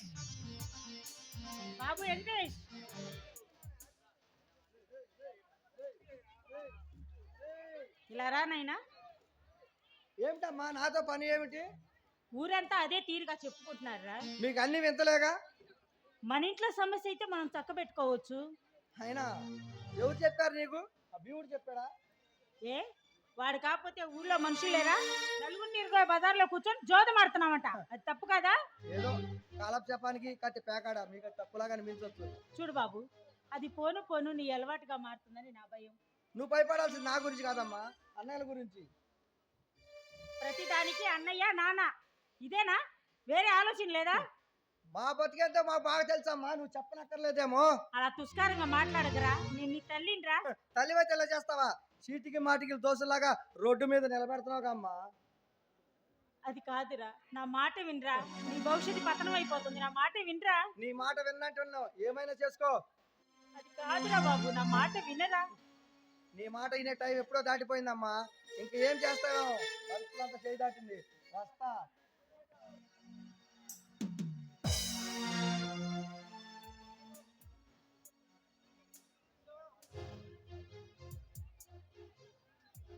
వెంకటేష్. బాబు వెంకటేష్. ఇలా రా నాయనా. ఏమిటమ్మా నాతో పని ఏమిటి? ఊరంతా అదే తీరుగా చెప్పుకుంటున్నారా? మీకు అన్ని వింతలేగా? మన ఇంట్లో సమస్య అయితే మనం చక్క పెట్టుకోవచ్చు. అయినా ఎవరు చెప్పారు నీకు? ఆ భీముడు చెప్పాడా? ఏ? వాడు కాకపోతే ఊళ్ళో మనుషులు లేరా? నలుగురు తిరిగే బజార్లో కూర్చొని జోదం ఆడుతున్నామంట అది తప్పు కదా? ఏదో కాలపు చెప్పానికి కట్టి పేకాడ? మీకు తప్పులాగా అనిపించవచ్చు చూడు బాబు అది పోను పోను నీ అలవాటుగా మారుతుందని నా భయం. నువ్వు భయపడాల్సింది నా గురించి కాదమ్మా అన్నయ్యల గురించి. ప్రతిదానికి అన్నయ్య నాన్న. ఇదేనా? వేరే ఆలోచన లేదా? మా బతికేంతో మాకు బాగా తెలుసమ్మా నువ్వు చెప్పనక్కర్లేదేమో. అలా తుస్కారంగా మాట్లాడదురా నేను నీ తల్లినిరా. తల్లివే తెల్ల చేస్తావా? చీటికి మాటికి దోశలాగా రోడ్డు మీద నిలబెడుతున్నావు అమ్మా అది కాదురా నా మాట వినరా. నీ భవిష్యత్తు పతనం అయిపోతుంది నా మాట వినరా? నీ మాట విన్నట్టున్నావు ఏమైనా చేసుకో. అది కాదురా బాబు నా మాట వినరా? నీ మాట వినే టైం ఎప్పుడో దాటిపోయిందమ్మా. ఇంక చేస్తావు? పరిస్థితులంతా చేయి దాటింది. వస్తా.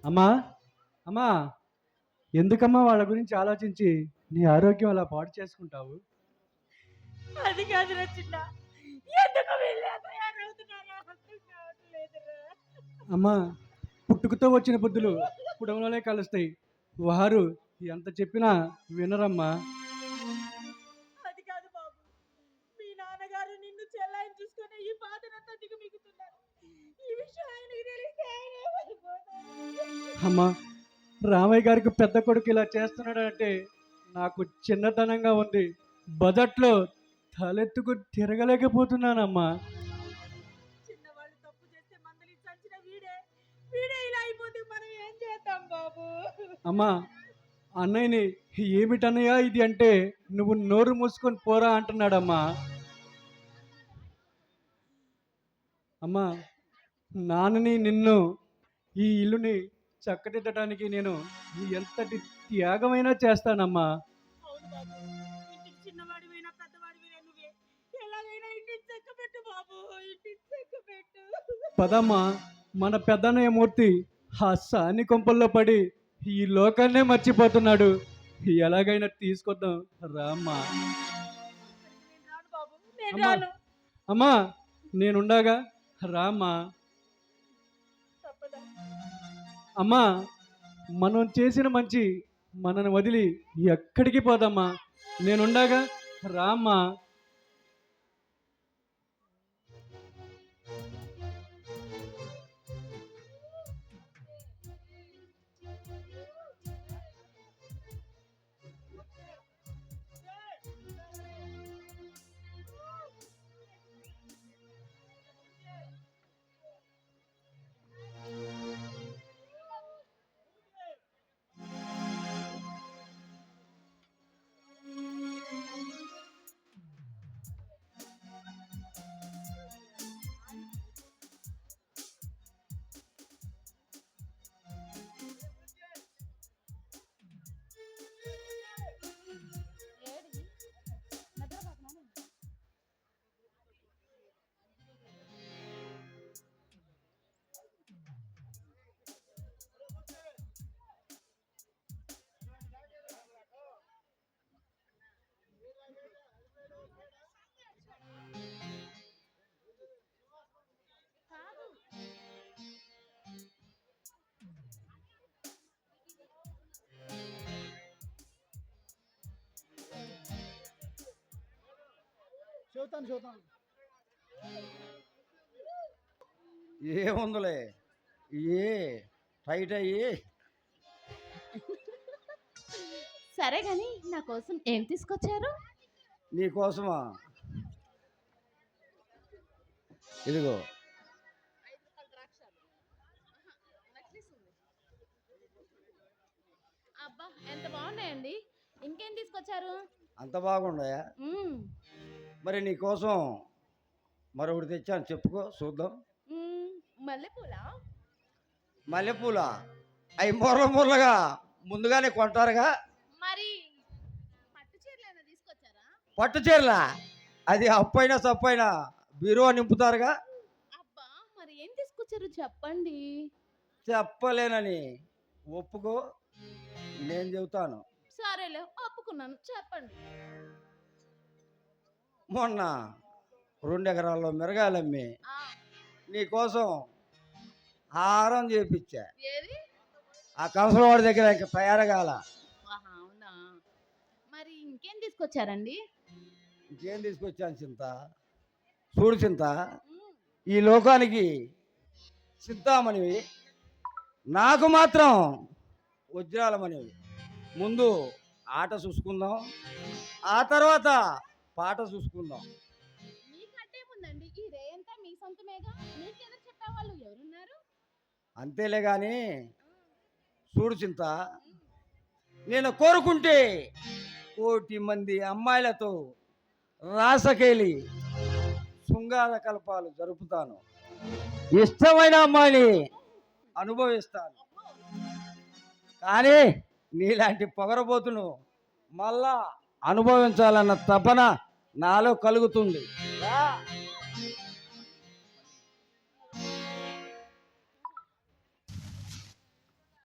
అమ్మా అమ్మా ఎందుకమ్మా వాళ్ళ గురించి ఆలోచించి నీ ఆరోగ్యం అలా పాడు చేసుకుంటావు? అది చిన్న ఎందుకు కావట్లేదురా. అమ్మా పుట్టుకతో వచ్చిన బుద్ధులు పుడంలోనే కలుస్తాయి. వారు ఎంత చెప్పినా వినరమ్మా. అమ్మా రామయ్య గారికి పెద్ద కొడుకు ఇలా చేస్తున్నాడంటే నాకు చిన్నతనంగా ఉంది. బజట్లో తలెత్తుకు తిరగలేకపోతున్నానమ్మా. అమ్మా అన్నయ్యని ఏమిటన్నయ్యా ఇది అంటే నువ్వు నోరు మూసుకొని పోరా అంటున్నాడమ్మా. అమ్మా నాన్నని నిన్ను ఈ ఇల్లుని చక్కదిద్దడానికి నేను ఎంతటి త్యాగమైనా చేస్తానమ్మా. పదమ్మా మన పెద్దన్నయ్య మూర్తి ఆ సాని కొంపల్లో పడి ఈ లోకాన్నే మర్చిపోతున్నాడు. ఎలాగైనా తీసుకొద్దాం. రామ్మా. అమ్మా నేనుండగా రామ్మా. అమ్మా మనం చేసిన మంచి మనని వదిలి ఎక్కడికి పోదమ్మా? నేనుండగా రామ్మా. చూద్దాం ఏముందిలే? ఏ టైట్ అయ్యి. సరే గాని నా కోసం ఏం తీసుకొచ్చారు? నీకోసమా ఇదిగో. అబ్బా ఎంత బాగున్నాయండి. ఇంకేం తీసుకొచ్చారు? అంత బాగున్నాయా? మరి నీకోసం మరొకటి తెచ్చాను. చెప్పుకో చూద్దాం. మల్లెపూలా? మల్లెపూల? అవి మూరల మూరలుగా ముందుగానే కొంటారుగా. మరి పట్టు చీరలు పట్టు అది అప్పైనా సప్పైనా బీరువా నింపుతారుగా. అబ్బా మరి ఏం తీసుకొచ్చారు చెప్పండి. చెప్పలేనని ఒప్పుకో నేను చెబుతాను. సరేలే ఒప్పుకున్నాను. చెప్పండి. మొన్న రెండు ఎకరాల్లో మిరగాయలమ్మి ఆ, నీకోసం హారం చేపించా ఆ కంసలవాడి దగ్గర ఇంకా తయారు కాల. ఆహా, అవునా? మరి ఇంకేం తీసుకొచ్చారండి? ఇంకేం తీసుకొచ్చాను చింత? చూడు చింత. ఈ లోకానికి చింతామణివి నాకు మాత్రం వజ్రాలమణివి ముందు ఆట చూసుకుందాం ఆ తర్వాత పాట చూసుకుందాం. అంతేలే కానీ చూడు చింత నేను కోరుకుంటే కోటి మంది అమ్మాయిలతో రాసకేలి శృంగార కల్పాలు జరుపుతాను. ఇష్టమైన అమ్మాయిని అనుభవిస్తాను. కానీ నీలాంటి పొగరబోతును మళ్ళా అనుభవించాలన్న తపన నాలో కలుగుతుంది.